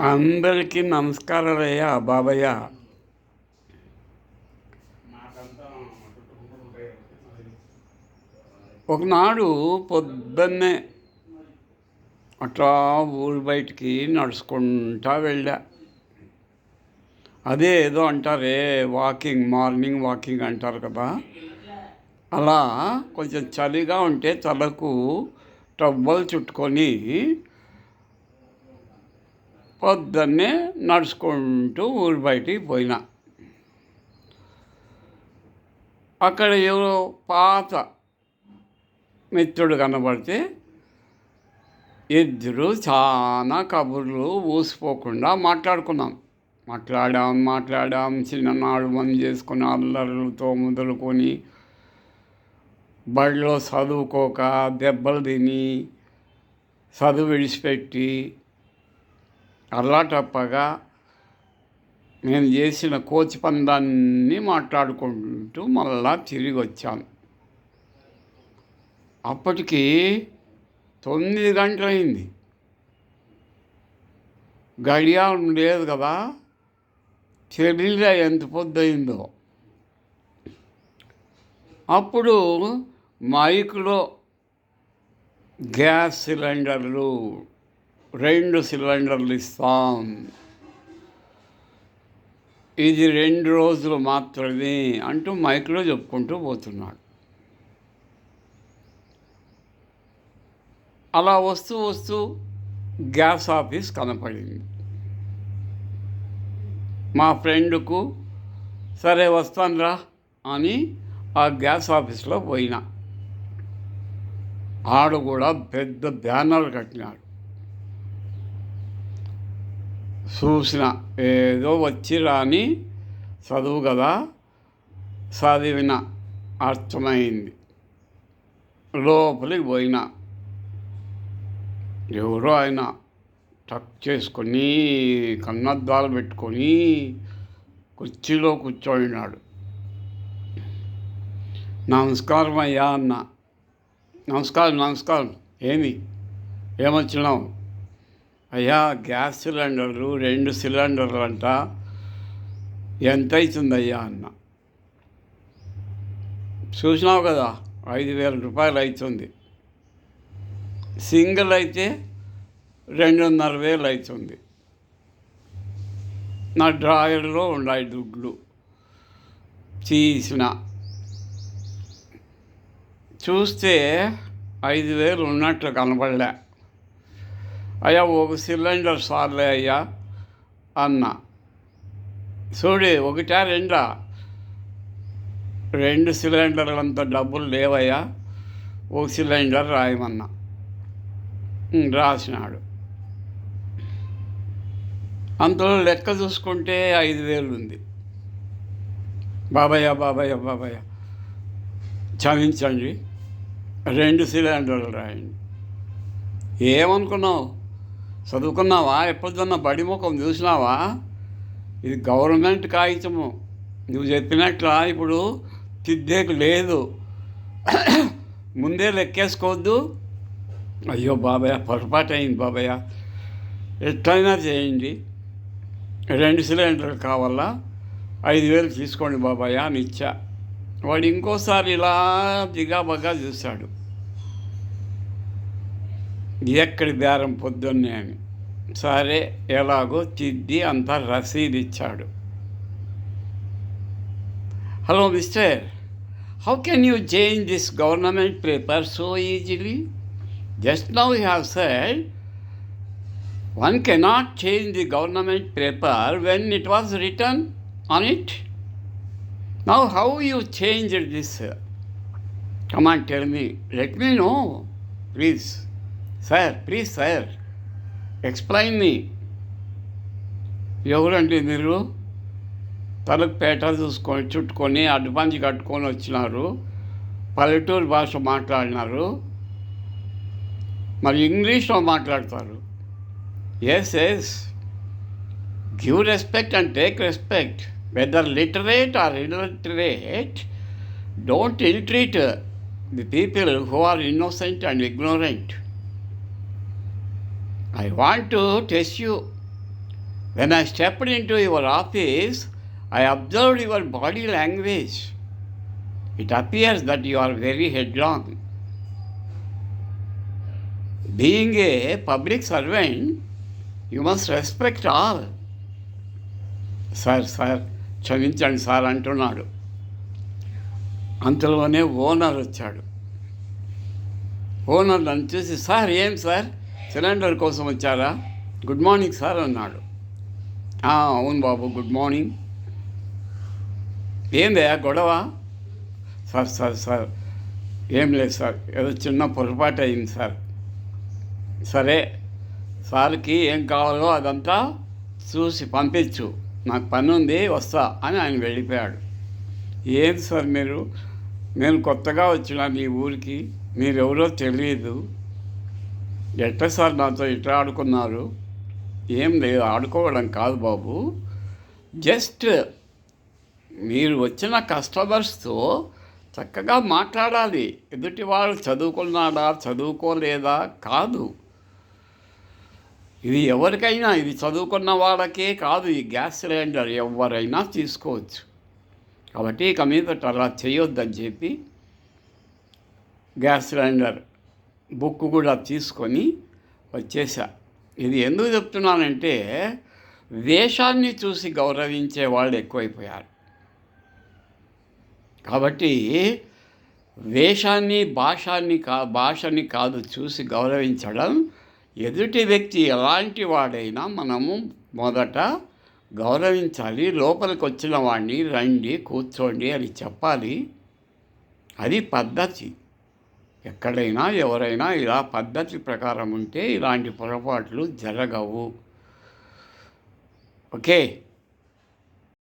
అందరికీ నమస్కారాలయ్యా బాబయ్య. ఒకనాడు పొద్దున్నే అట్లా ఊరి బయటికి నడుచుకుంటా వెళ్ళా. అదే ఏదో అంటారే వాకింగ్ మార్నింగ్ వాకింగ్ అంటారు కదా. అలా కొంచెం చలిగా ఉంటే తలకు టబ్బలు చుట్టుకొని పొద్దున్నే నడుచుకుంటూ ఊరి బయటికి పోయినా. అక్కడ ఎవరో పాత మిత్రుడు కనబడితే ఇద్దరు చాలా కబుర్లు ఊసిపోకుండా మాట్లాడుకున్నాం. మాట్లాడాం మాట్లాడాం చిన్ననాడు మంది చేసుకుని అల్లర్లతో మొదలుకొని బడిలో చదువుకోక దెబ్బలు తిని చదువు విడిచిపెట్టి అల్లాటప్పగా నేను చేసిన కోచి పందాన్ని మాట్లాడుకుంటూ మళ్ళా తిరిగి వచ్చాను అప్పటికి తొమ్మిది గంటలైంది. గడియారం లేదు కదా తెలియలే ఎంత పొద్దయిందో. అప్పుడు మైక్లో గ్యాస్ సిలిండర్లు రెండు సిలిండర్లు ఇస్తాం. ఇది రెండు రోజులు మాత్రమే అంటూ మైక్లో చెప్పుకుంటూ పోతున్నాడు. అలా వస్తూ వస్తూ గ్యాస్ ఆఫీస్ కనపడింది. మా ఫ్రెండ్కు సరే వస్తానురా అని ఆ గ్యాస్ ఆఫీస్లో పోయినా. ఆడు కూడా పెద్ద బ్యానర్ కట్టినాడు. చూసిన ఏదో వచ్చి రాని చదువు కదా చదివిన అర్థమైంది. లోపలికి పోయిన. ఎవరో ఆయన టక్ చేసుకొని కన్నద్దాలు పెట్టుకొని కుర్చీలో కూర్చోడినాడు నమస్కారం అయ్యా అన్న. నమస్కారం నమస్కారం. ఏమి ఏమొచ్చినావు? అయ్యా గ్యాస్ సిలిండర్లు రెండు సిలిండర్లు అంట. ఎంత అవుతుందయ్యా అన్న. చూసినావు కదా ఐదు వేల రూపాయలు అవుతుంది సింగిల్ అయితే రెండున్నర వేలు అవుతుంది నా డ్రాయర్లో ఉన్నాయి దుడ్లు. తీసిన. చూస్తే ఐదు వేలు ఉన్నట్లు కనపడలే. అయ్యా ఒక సిలిండర్ సార్లే అయ్యా అన్న. చూడు ఒకటా రెండా. రెండు సిలిండర్లంత డబ్బులు లేవయ్యా ఒక సిలిండర్ రాయమన్నా. రాసినాడు. అంతలో లెక్క చూసుకుంటే ఐదు వేలు ఉంది బాబయ్య బాబయ్య బాబయ్య. క్షమించండి రెండు సిలిండర్లు రాయండి. ఏమనుకున్నావు? చదువుకున్నావా? ఎప్పుడన్నా బడి ముఖం చూసినావా? ఇది గవర్నమెంట్ కాగితము. నువ్వు చెప్పినట్లా ఇప్పుడు తిద్దేకు లేదు. ముందే లెక్కేసుకోవద్దు. అయ్యో బాబాయ్ పొరపాటు అయింది బాబాయ్ ఎట్లయినా చేయండి. రెండు సిలిండర్లు కావాలా? ఐదు వేలు తీసుకోండి బాబాయ్ అని ఇచ్చా. వాడు ఇంకోసారి ఇలా దిగాబగా చూశాడు. ఎక్కడి బేరం పొద్దున్నే అని సరే ఎలాగో తిద్ది అంతా రసీదు ఇచ్చాడు hello mister how can you change this government paper so easily just now you have said one cannot change the government paper when it was return on it now how you change this come on tell me let me know please sir please sir explain me ఎవరండి మీరు? తలకు పేట చూసుకొని చుట్టుకొని అడ్డుపంచి కట్టుకొని వచ్చినారు. పల్లెటూరు భాష మాట్లాడినారు. మరి ఇంగ్లీష్లో మాట్లాడతారు. Yes yes give respect and take respect whether literate or illiterate don't illtreat the people who are innocent and ignorant I want to test you When I stepped into your office, I observed your body language. It appears that you are very headlong. Being a public servant, you must respect all. Sir sir క్షమించండి sir అంటున్నాడు అంతలోనే owner వచ్చాడు owner నన్ను చూసి sir ఏం sir cylinder కోసం వచ్చారా? Good morning sir అన్నాడు. అవును బాబు గుడ్ మార్నింగ్. ఏందయ్యా గొడవ? సార్ సార్ సార్ ఏం లేదు సార్ ఏదో చిన్న పొరపాటు అయింది సార్. సరే సార్కి ఏం కావాలో అదంతా చూసి పంపించు. నాకు పని ఉంది వస్తా అని ఆయన వెళ్ళిపోయాడు. ఏంది సార్ మీరు? నేను కొత్తగా వచ్చిన ఈ ఊరికి మీరెవరో తెలియదు ఎట్లా సార్ నాతో ఇట్లా ఆడుకున్నారు? ఏం లేదు ఆడుకోవడం కాదు బాబు. జస్ట్ మీరు వచ్చిన కస్టమర్స్తో చక్కగా మాట్లాడాలి. ఎదుటి వాళ్ళు చదువుకున్నాడా చదువుకోలేదా? కాదు. ఇది ఎవరికైనా ఇది చదువుకున్న వాళ్ళకే కాదు ఈ గ్యాస్ సిలిండర్ ఎవరైనా తీసుకోవచ్చు. కాబట్టి ఇక మీదట అలా చేయొద్దని చెప్పి గ్యాస్ సిలిండర్ బుక్ కూడా తీసుకొని వచ్చేసా ఇది ఎందుకు చెప్తున్నానంటే వేషాన్ని చూసి గౌరవించే వాళ్ళు ఎక్కువైపోయారు. కాబట్టి వేషాన్ని భాషాన్ని కా భాషని కాదు చూసి గౌరవించడం ఎదుటి వ్యక్తి ఎలాంటి వాడైనా మనము మొదట గౌరవించాలి లోపలికి వచ్చిన వాడిని రండి కూర్చోండి అని చెప్పాలి. అది పద్ధతి. ఎక్కడైనా ఎవరైనా ఇలా పద్ధతి ప్రకారం ఉంటే ఇలాంటి పొరపాట్లు జరగవు. ఓకే?